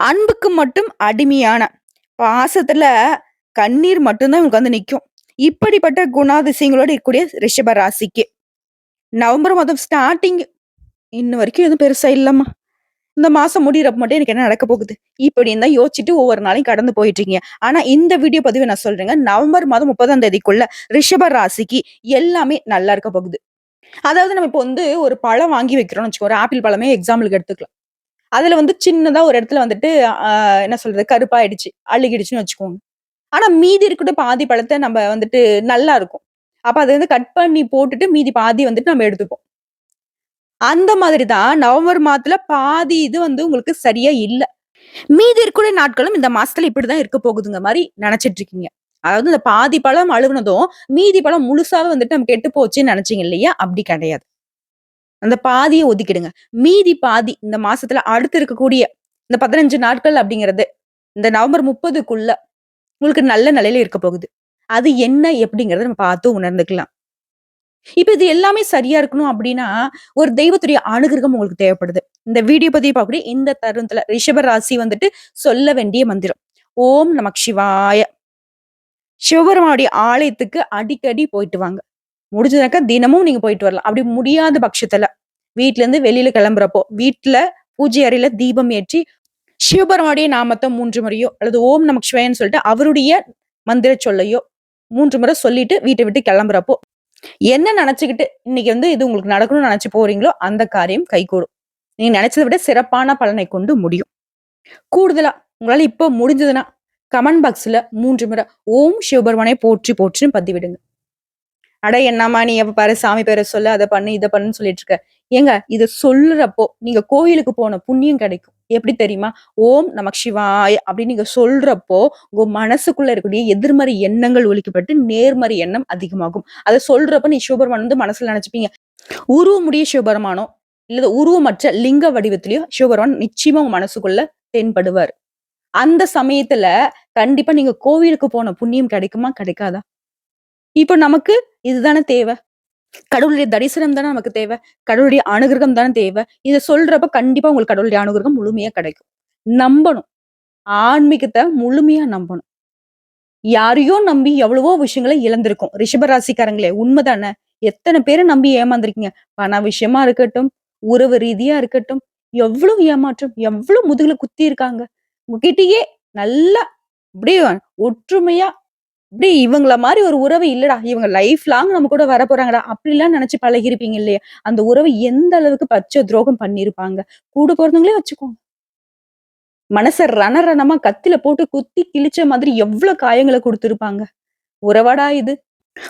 அன்புக்கு மட்டும் அடிமையான. பாசத்துல கண்ணீர் மட்டும்தான் இவங்க வந்து நிற்கும் இப்படிப்பட்ட குணாதிசயங்களோட இருக்கக்கூடிய ரிஷப ராசிக்கு. நவம்பர் மாதம் ஸ்டார்டிங் இன்ன வரைக்கும் எதுவும் பெருசா இல்லம்மா. இந்த மாசம் முடியறப்ப மட்டும் எனக்கு என்ன நடக்க போகுது? இப்படின்னு தான் யோசிச்சுட்டு ஒவ்வொரு நாளையும் கடந்து போயிட்டு இருக்கீங்க ஆனா இந்த வீடியோ பதிவு நான் சொல்றேங்க. நவம்பர் மாதம் முப்பதாம் தேதிக்குள்ள ரிஷப ராசிக்கு எல்லாமே நல்லா இருக்க போகுது. அதாவது நம்ம இப்போ வந்து ஒரு பழம் வாங்கி வைக்கிறோம்னு வச்சுக்கோ ஒரு ஆப்பிள் பழமே எக்ஸாம்பிளுக்கு எடுத்துக்கலாம். அதுல வந்து சின்னதா ஒரு இடத்துல வந்துட்டு ஆஹ் என்ன சொல்றது கருப்பாயிடுச்சு அழுகிடுச்சுன்னு வச்சுக்கோங்க. ஆனா மீதி இருக்கட்டும் பாதி பழத்தை நம்ம வந்துட்டு நல்லா இருக்கும். அப்ப அதை வந்து கட் பண்ணி போட்டுட்டு மீதி பாதி வந்துட்டு நம்ம எடுத்துப்போம். அந்த மாதிரி தான் நவம்பர் மாதத்துல பாதி இது வந்து உங்களுக்கு சரியா இல்லை. மீதி இருக்கக்கூடிய நாட்களும் இந்த மாசத்துல இப்படிதான் இருக்க போகுதுங்க மாதிரி நினைச்சிட்டு இருக்கீங்க. அதாவது இந்த பாதி பழம் அழுகுனதும் மீதி பழம் முழுசாவே வந்துட்டு நம்ம கெட்டு போச்சுன்னு நினைச்சீங்க இல்லையா? அப்படி கிடையாது. அந்த பாதியை ஒதுக்கிடுங்க. மீதி பாதி இந்த மாசத்துல அடுத்து இருக்கக்கூடிய இந்த பதினஞ்சு நாட்கள் அப்படிங்கிறது இந்த நவம்பர் முப்பதுக்குள்ள உங்களுக்கு நல்ல நிலையில இருக்க போகுது. அது என்ன எப்படிங்கறத நம்ம பார்த்து உணர்ந்துக்கலாம். இப்ப இது எல்லாமே சரியா இருக்கணும் அப்படின்னா ஒரு தெய்வத்துடைய அனுகிரகம் உங்களுக்கு தேவைப்படுது. இந்த வீடியோ பத்தி பார்க்கக்கூடிய இந்த தருணத்துல ரிஷப ராசி வந்துட்டு சொல்ல வேண்டிய மந்திரம். ஓம் நமக் சிவாய. சிவபெருமானுடைய ஆலயத்துக்கு அடிக்கடி போயிட்டு வாங்க. முடிஞ்சதாக்கா தினமும் நீங்க போயிட்டு வரலாம். அப்படி முடியாத பட்சத்துல வீட்ல இருந்து வெளியில கிளம்புறப்போ வீட்டுல பூஜை அறையில தீபம் ஏற்றி சிவபெருமானுடைய நாமத்தை மூன்று முறையோ அல்லது ஓம் நமக்கு சிவன்னு சொல்லிட்டு அவருடைய மந்திர சொல்லையோ மூன்று முறை சொல்லிட்டு வீட்டை விட்டு கிளம்புறப்போ என்ன நினைச்சுக்கிட்டு இன்னைக்கு வந்து இது உங்களுக்கு நடக்கணும்னு நினைச்சு போறீங்களோ அந்த காரியம் கைகூடும். நீங்க நினைச்சதை விட சிறப்பான பலனை கொண்டு முடியும். கூடுதலா உங்களால இப்போ முடிஞ்சதுன்னா கமெண்ட் பாக்ஸ்ல மூன்று முறை ஓம் சிவபெருமானை போற்றி போற்றின்னு பதிவிடுங்க. அட என்னம்மா நீ எப்ப பாரு சாமி பேரை சொல்லு அதை பண்ணு இதை பண்ணுன்னு சொல்லிட்டு இருக்க. ஏங்க இதை சொல்றப்போ நீங்க கோயிலுக்கு போன புண்ணியம் கிடைக்கும். எப்படி தெரியுமா? ஓம் நமக் சிவாய் அப்படின்னு நீங்க சொல்றப்போ உங்க மனசுக்குள்ள இருக்கக்கூடிய எதிர்மறை எண்ணங்கள் ஒழிக்கப்பட்டு நேர்மறை எண்ணம் அதிகமாகும். அதை சொல்றப்ப நீ சிவபெருமான் வந்து மனசுல நினைச்சுப்பீங்க. உருவமுடைய சிவபெருமானோ இல்லை உருவமற்ற லிங்க வடிவத்திலயோ சிவபெருமான் நிச்சயமா உங்க மனசுக்குள்ள தென்படுவார். அந்த சமயத்துல கண்டிப்பா நீங்க கோவிலுக்கு போன புண்ணியம் கிடைக்குமா? கிடைக்காதா? இப்போ நமக்கு இதுதானே தேவை. கடவுளுடைய தரிசனம் தானே நமக்கு தேவை. கடவுளுடைய அனுகிரகம் தானே தேவை. இதை சொல்றப்ப கண்டிப்பா உங்களுக்கு கடவுளுடைய அனுகிரகம் முழுமையா கிடைக்கும். நம்பணும். ஆன்மீகத்தை முழுமையா நம்பணும். யாரையோ நம்பி எவ்வளவோ விஷயங்களை இழந்திருக்கும். ரிஷபராசிக்காரங்களே உண்மைதானே? எத்தனை பேரை நம்பி ஏமாந்துருக்கீங்க? பண விஷயமா இருக்கட்டும் உறவு ரீதியா இருக்கட்டும் எவ்வளவு ஏமாற்றம் எவ்வளவு முதுகுல குத்தி இருக்காங்க. உங்ககிட்டயே நல்லா அப்படியே ஒற்றுமையா இப்படி இவங்கள மாதிரி ஒரு உறவு இல்லடா. இவங்க லைஃப் லாங் நம்ம கூட வர போறாங்கடா. அப்படிலாம் நினைச்சு பழகிருப்பீங்க இல்லையா? அந்த உறவு எந்த அளவுக்கு பச்சை துரோகம் பண்ணிருப்பாங்க? கூட பிறந்தவங்களே வச்சுக்கோங்க மனச ரணரணமா கத்தில போட்டு குத்தி கிழிச்ச மாதிரி எவ்வளவு காயங்களை கொடுத்திருப்பாங்க? உறவாடா இது?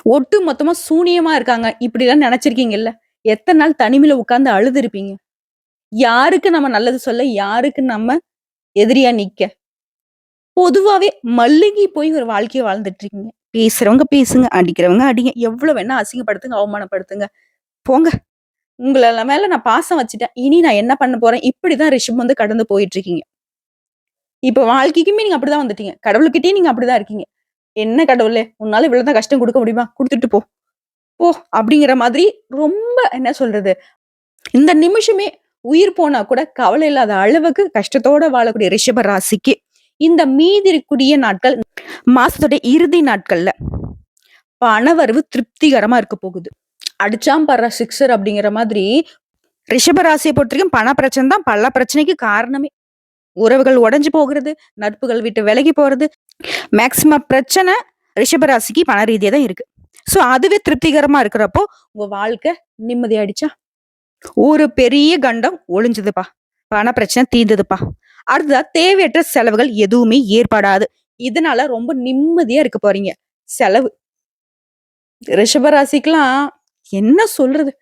ஒட்டு மொத்தமா சூனியமா இருக்காங்க. இப்படிலாம் நினைச்சிருக்கீங்கல்ல? எத்தனை நாள் தனிமையில உட்கார்ந்து அழுது இருப்பீங்க யாருக்கு நம்ம நல்லது சொல்ல யாருக்கு நம்ம எதிரியா நிக்க? பொதுவாவே மல்லிகை போய் ஒரு வாழ்க்கையை வாழ்ந்துட்டு இருக்கீங்க பேசுறவங்க பேசுங்க அடிக்கிறவங்க அடிங்க. எவ்வளவு வேணா அசிங்கப்படுத்துங்க அவமானப்படுத்துங்க. போங்க. உங்களை மேல நான் பாசம் வச்சுட்டேன். இனி நான் என்ன பண்ண போறேன்? இப்படிதான் ரிஷப் வந்து கடந்து போயிட்டு இருக்கீங்க இப்ப வாழ்க்கைக்குமே நீங்க அப்படிதான் வந்துட்டீங்க. கடவுள்கிட்டயும் நீங்க அப்படிதான் இருக்கீங்க. என்ன கடவுளே? உன்னால இவ்வளவுதான் கஷ்டம் கொடுக்க முடியுமா? கொடுத்துட்டு போ. போ. அப்படிங்கிற மாதிரி ரொம்ப என்ன சொல்றது? இந்த நிமிஷமே உயிர் போனா கூட கவலை இல்லாத அளவுக்கு கஷ்டத்தோட வாழக்கூடிய ரிஷப ராசிக்கு இந்த மீதி இருக்கக்கூடிய நாட்கள் மாசத்தோட இறுதி நாட்கள்ல பணவரவு திருப்திகரமா இருக்க போகுது. அடிச்சாம் படுற சிக்ஸர் அப்படிங்கிற மாதிரி ரிஷபராசியை பொறுத்தவரைக்கும் பண பிரச்சனை தான். பல பிரச்சனைக்கு காரணமே. உறவுகள் உடஞ்சு போகிறது நட்புகள் விட்டு விலகி போறது. மேக்சிமம் பிரச்சனை ரிஷபராசிக்கு பண ரீதியா தான் இருக்கு. ஸோ அதுவே திருப்திகரமா இருக்கிறப்போ உங்க வாழ்க்கை நிம்மதியாயிடுச்சா? ஒரு பெரிய கண்டம் ஒளிஞ்சதுப்பா. பண பிரச்சனை தீர்ந்ததுப்பா அடுத்ததா தேவையற்ற செலவுகள் எதுவுமே ஏற்படாது. இதனால ரொம்ப நிம்மதியா இருக்க போறீங்க. செலவு. ரிஷபராசிக்கெல்லாம் என்ன சொல்றது?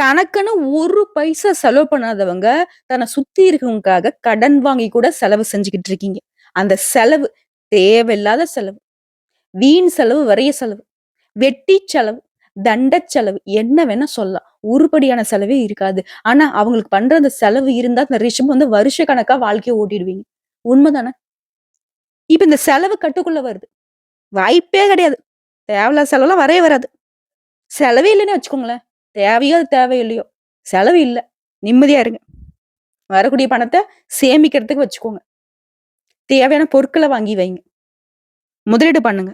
தனக்குன்னு ஒரு பைசா செலவு பண்ணாதவங்க தன்னை சுத்தி இருக்கவங்களுக்காக கடன் வாங்கி கூட செலவு செஞ்சுக்கிட்டு இருக்கீங்க. அந்த செலவு தேவையில்லாத செலவு. வீண் செலவு வரைய செலவு. வெட்டி செலவு. தண்ட செலவு என்ன வேணா சொல்லலாம். உருப்படியான செலவே இருக்காது. ஆனா அவங்களுக்கு பண்ற அந்த செலவு இருந்தா அந்த ரிஷம் வந்து வருஷ கணக்கா வாழ்க்கையை ஓட்டிடுவீங்க. உண்மைதானே? இப்ப இந்த செலவு கட்டுக்குள்ள வருது. வாய்ப்பே கிடையாது. தேவையில்லாத செலவுலாம் வரவே வராது. செலவே இல்லைன்னு வச்சுக்கோங்களேன். தேவையோ அது தேவையில்லையோ. செலவு இல்லை. நிம்மதியா இருங்க. வரக்கூடிய பணத்தை சேமிக்கிறதுக்கு வச்சுக்கோங்க. தேவையான பொருட்களை வாங்கி வைங்க. முதலீடு பண்ணுங்க.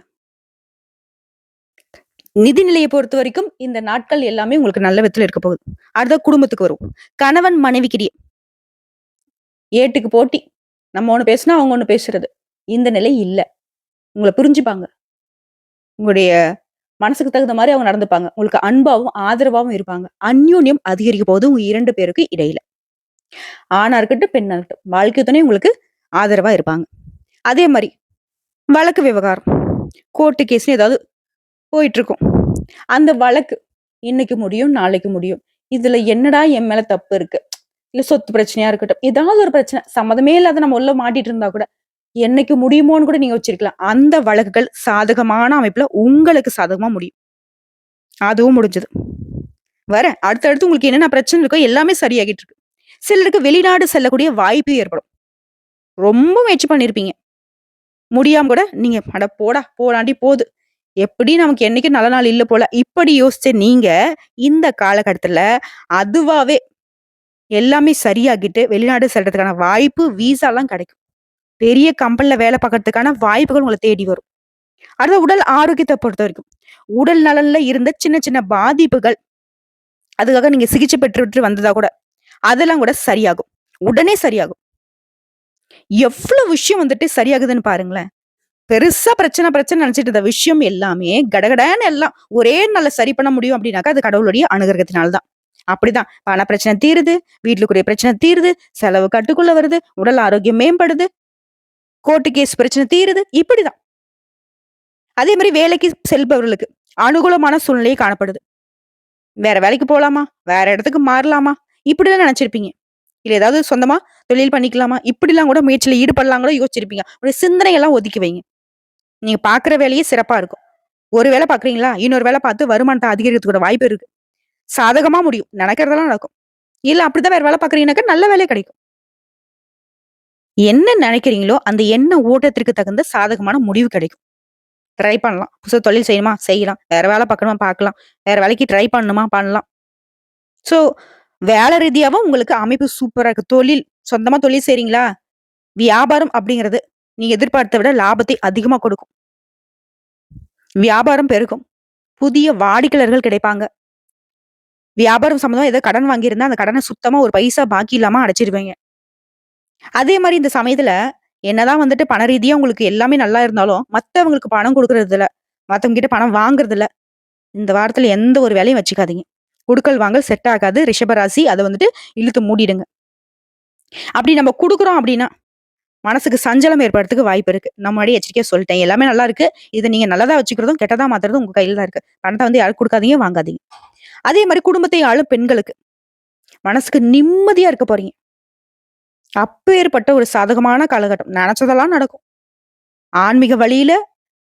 நிதி பொறுத்த பொறுத்தவரைக்கும் இந்த நாட்கள் எல்லாமே உங்களுக்கு நல்ல விதத்துல இருக்க போகுது. அடுத்த குடும்பத்துக்கு வரும் கணவன் மனைவிக்கிடையே ஏட்டுக்கு போட்டி. நம்ம ஒண்ணு பேசுனா, அவங்க ஒண்ணு பேசுறது. இந்த நிலை இல்ல. உங்களை புரிஞ்சுப்பாங்க. உங்களுடைய மனசுக்கு தகுந்த மாதிரி அவங்க நடந்துப்பாங்க. உங்களுக்கு அன்பாவும், ஆதரவாவும் இருப்பாங்க. அந்யோன்யம் அதிகரிக்க போது உங்க இரண்டு பேருக்கு இடையில. ஆணா இருக்கட்டும், பெண்ணா இருக்கட்டும். வாழ்க்கை துணை உங்களுக்கு ஆதரவா இருப்பாங்க. அதே மாதிரி வழக்கு விவகாரம். கோர்ட்டு கேஸ்ன்னு ஏதாவது போயிட்டுருக்கும். அந்த வழக்கு இன்னைக்கு முடியும், நாளைக்கு முடியும். இதுல என்னடா என் மேல தப்பு இருக்கு? இல்ல சொத்து பிரச்சனையா இருக்கட்டும். ஏதாவது ஒரு பிரச்சனை. சம்மதமே இல்லாத நம்ம உள்ள மாட்டிட்டு இருந்தா கூட, என்னைக்கு முடியுமோன்னு கூட நீங்க வச்சிருக்கலாம். அந்த வழக்குகள் சாதகமான அமைப்புல உங்களுக்கு சாதகமா முடியும். அதுவும் முடிஞ்சது. வரேன். அடுத்தடுத்து உங்களுக்கு என்னென்ன பிரச்சனை இருக்கோ எல்லாமே சரியாகிட்டு இருக்கு. சிலருக்கு வெளிநாடு செல்லக்கூடிய வாய்ப்பு ஏற்படும். ரொம்ப முயற்சி பண்ணியிருப்பீங்க. முடியாம கூட நீங்க அட போடா! போடாண்டி போது. எப்படி நமக்கு என்னைக்கும் நல்ல நாள் இல்லை போல. இப்படி யோசிச்ச நீங்க இந்த காலகட்டத்துல அதுவாவே எல்லாமே சரியாகிட்டு வெளிநாடு செல்றதுக்கான வாய்ப்பு, வீசாலாம் கிடைக்கும். பெரிய கம்பெனில வேலை பார்க்கறதுக்கான வாய்ப்புகள் உங்களை தேடி வரும். அடுத்த உடல் ஆரோக்கியத்தை பொறுத்த வரைக்கும் உடல் நலன்ல இருந்த சின்ன சின்ன பாதிப்புகள், அதுக்காக நீங்க சிகிச்சை பெற்றுவிட்டு வந்ததா கூட, அதெல்லாம் கூட சரியாகும். உடனே சரியாகும். எவ்வளவு விஷயம் வந்துட்டு சரியாகுதுன்னு பாருங்களேன். பெருசா பிரச்சனை பிரச்சனை நினைச்சிட்டு இருந்த விஷயம் எல்லாமே கடகடன்னு எல்லாம் ஒரே நல்ல சரி பண்ண முடியும் அப்படின்னாக்கா, அது கடவுளுடைய அனுகிரகத்தினால்தான் அப்படிதான். பண பிரச்சனை தீருது, வீட்டுக்குரிய பிரச்சனை தீருது, செலவு கட்டுக்குள்ள வருது, உடல் ஆரோக்கியம் மேம்படுது. கோர்ட்டு கேஸ் பிரச்சனை தீருது. இப்படிதான். அதே மாதிரி வேலைக்கு செல்பவர்களுக்கு அனுகூலமான சூழ்நிலை காணப்படுது. வேற வேலைக்கு போகலாமா வேற இடத்துக்கு மாறலாமா? இப்படிலாம் நினைச்சிருப்பீங்க. இல்லை ஏதாவது சொந்தமா தொழில் பண்ணிக்கலாமா? இப்படிலாம் கூட முயற்சியில் ஈடுபடலாம் கூட யோசிச்சிருப்பீங்க. உங்களுடைய சிந்தனையெல்லாம் ஒதுக்கி வைங்க. நீங்க பார்க்குற வேலையே சிறப்பா இருக்கும். ஒரு வேலை பார்க்குறீங்களா? இன்னொரு வேலை பார்த்து வருமானத்தை அதிகரிக்கிறதுக்கு வாய்ப்பு இருக்கு. சாதகமா முடியும். நினைக்கிறதெல்லாம் நடக்கும். இல்ல அப்படிதான் வேற வேலை பார்க்குறீங்கனாக்கா நல்ல வேலை கிடைக்கும். என்ன நினைக்கிறீங்களோ, அந்த எண்ண ஓட்டத்திற்கு தகுந்த சாதகமான முடிவு கிடைக்கும். ட்ரை பண்ணலாம். புதுசாக தொழில் செய்யணுமா? செய்யலாம். வேற வேலை பார்க்கணுமா? பார்க்கலாம். வேற வேலைக்கு ட்ரை பண்ணணுமா? பண்ணலாம். ஸோ வேலை ரீதியாகவும் உங்களுக்கு அமைப்பு சூப்பராக இருக்கு. தொழில் சொந்தமா தொழில் செய்றீங்களா? வியாபாரம் அப்படிங்கிறது நீங்க எதிர்பார்த்த விட லாபத்தை அதிகமா கொடுக்கும். வியாபாரம் பெருகும். புதிய வாடிக்கையாளர்கள் கிடைப்பாங்க. வியாபாரம் சம்மந்தமா ஏதோ கடன் வாங்கியிருந்தா, அந்த கடனை சுத்தமா ஒரு பைசா பாக்கி இல்லாம அடைச்சிருவீங்க. அதே மாதிரி இந்த சமயத்துல என்னதான் வந்துட்டு பண ரீதியா உங்களுக்கு எல்லாமே நல்லா இருந்தாலும், மத்தவங்களுக்கு பணம் கொடுக்கறதில்ல இல்ல. மத்தவங்க கிட்ட பணம் வாங்குறது இல்ல. இந்த வாரத்துல எந்த ஒரு வேலையும் வச்சுக்காதீங்க. குடுக்கல் வாங்கல் செட் ஆகாது. ரிஷபராசி அதை வந்துட்டு இழுத்து மூடிடுங்க. அப்படி நம்ம கொடுக்குறோம் அப்படின்னா, மனசுக்கு சஞ்சலம் ஏற்படுறதுக்கு வாய்ப்பு இருக்கு. நான் முன்னாடி எச்சரிக்கையாக சொல்லிட்டேன். எல்லாமே நல்லா இருக்கு. இதை நீங்க நல்லதா வச்சுக்கிறதும், கெட்டதா மாத்துறதும் உங்க கையில தான் இருக்கு. பணத்தை வந்து யாருக்கு கொடுக்காதீங்க வாங்காதீங்க. அதே மாதிரி குடும்பத்தை ஆளும் பெண்களுக்கு, மனசுக்கு நிம்மதியா இருக்க போறீங்க. அப்பேற்பட்ட ஒரு சாதகமான காலகட்டம். நினைச்சதெல்லாம் நடக்கும். ஆன்மீக வழியில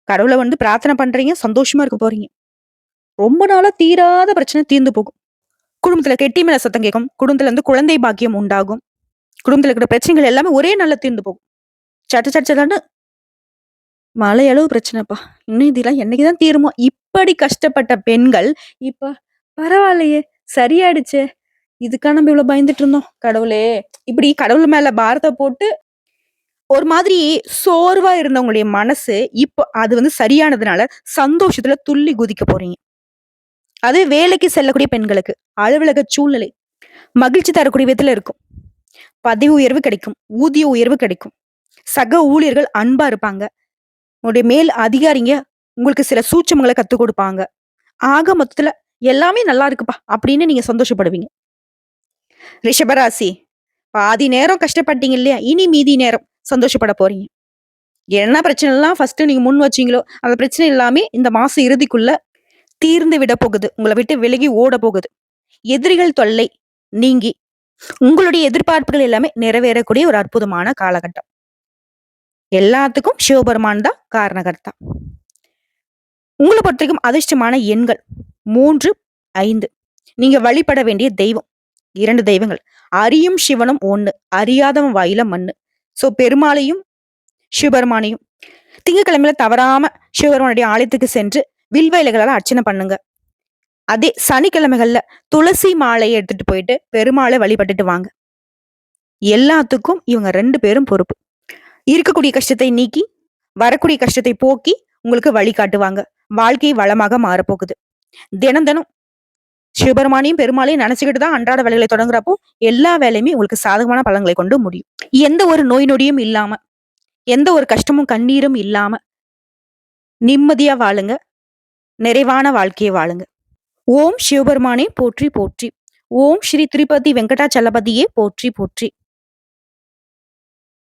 கடவுளை வந்து பிரார்த்தனை பண்றீங்க. சந்தோஷமா இருக்க போறீங்க. ரொம்ப நாளா தீராத பிரச்சனை தீர்ந்து போகும். குடும்பத்துல கெட்டி மேல சத்தம் கேட்கும். குடும்பத்துல இருந்து குழந்தை பாக்கியம் உண்டாகும். குடும்பத்துல இருக்கிற பிரச்சனைகள் எல்லாமே ஒரே நாள்ல தீர்ந்து போகும். சட்ட சட்டு மலையளவு பிரச்சனைப்பா. இன்னும் இதெல்லாம் என்னைக்கு தான் தீருமோ? இப்படி கஷ்டப்பட்ட பெண்கள், இப்ப பரவாயில்லையே! சரியாயிடுச்சே! இதுக்காக நம்ம இவ்வளோ பயந்துட்டு இருந்தோம். கடவுளே! இப்படி கடவுள் மேல பாரத்தை போட்டு ஒரு மாதிரி சோர்வா இருந்தவங்களுடைய மனசு, இப்போ அது வந்து சரியானதுனால சந்தோஷத்துல துள்ளி குதிக்க போறீங்க. அதே வேலைக்கு செல்லக்கூடிய பெண்களுக்கு, அலுவலக சூழ்நிலை மகிழ்ச்சி தரக்கூடிய விதத்துல இருக்கும். பதவி உயர்வு கிடைக்கும். ஊதிய உயர்வு கிடைக்கும். சக ஊழியர்கள் அன்பா இருப்பாங்க. உங்களுடைய மேல் அதிகாரிங்க உங்களுக்கு சில சூட்சமங்களை கத்துக் கொடுப்பாங்க ஆக மொத்தத்துல எல்லாமே நல்லா இருக்குப்பா! அப்படின்னு நீங்க சந்தோஷப்படுவீங்க. ரிஷபராசி பாதி நேரம் கஷ்டப்பட்டீங்க இல்லையா? இனி மீதி நேரம் சந்தோஷப்பட போறீங்க. என்ன பிரச்சனைலாம் ஃபர்ஸ்ட்டு நீங்க முன் வச்சீங்களோ, அந்த பிரச்சனை எல்லாமே இந்த மாசம் இறுதிக்குள்ள தீர்ந்து விட போகுது. உங்களை விட்டு விலகி ஓட போகுது. எதிரிகள் தொல்லை நீங்கி, உங்களுடைய எதிர்பார்ப்புகள் எல்லாமே நிறைவேறக்கூடிய ஒரு அற்புதமான காலகட்டம். எல்லாத்துக்கும் சிவபெருமான் தான் காரணகர்த்தா. பொறுத்த பொறுத்தவரைக்கும் அதிர்ஷ்டமான எண்கள் 3, 5. நீங்க வழிபட வேண்டிய தெய்வம் இரண்டு தெய்வங்கள். அரியும் சிவனும் ஒண்ணு அறியாதவன் வாயில மண்ணு. ஸோ பெருமாளையும், சிவபெருமானையும் திங்கட்கிழமையில தவறாம சிவபெருமானுடைய ஆலயத்துக்கு சென்று வில்வ அர்ச்சனை பண்ணுங்க. அதே சனிக்கிழமைகள்ல துளசி மாலையை எடுத்துட்டு போயிட்டு பெருமாளை வழிபட்டுட்டு வாங்க. எல்லாத்துக்கும் இவங்க ரெண்டு பேரும் பொறுப்பு. இருக்கக்கூடிய கஷ்டத்தை நீக்கி வரக்கூடிய கஷ்டத்தை போக்கி உங்களுக்கு வழிகாட்டுவாங்க வாழ்க்கை வளமாக மாறப்போகுது. தினம் தினம் சிவபெருமானையும் பெருமாளையும் நினைச்சுக்கிட்டு தான் அன்றாட வேலைகளை தொடங்குறப்போ எல்லா வேலையுமே உங்களுக்கு சாதகமான பலன்களை கொண்டு முடியும். எந்த ஒரு நோய் நொடியும் இல்லாம எந்த ஒரு கஷ்டமும் கண்ணீரும் இல்லாம நிம்மதியா வாழுங்க. நிறைவான வாழ்க்கையை வாழுங்க. ஓம் சிவபெருமானே போற்றி போற்றி. ஓம் ஸ்ரீ திருப்பதி வெங்கடாச்சலபதியே போற்றி போற்றி.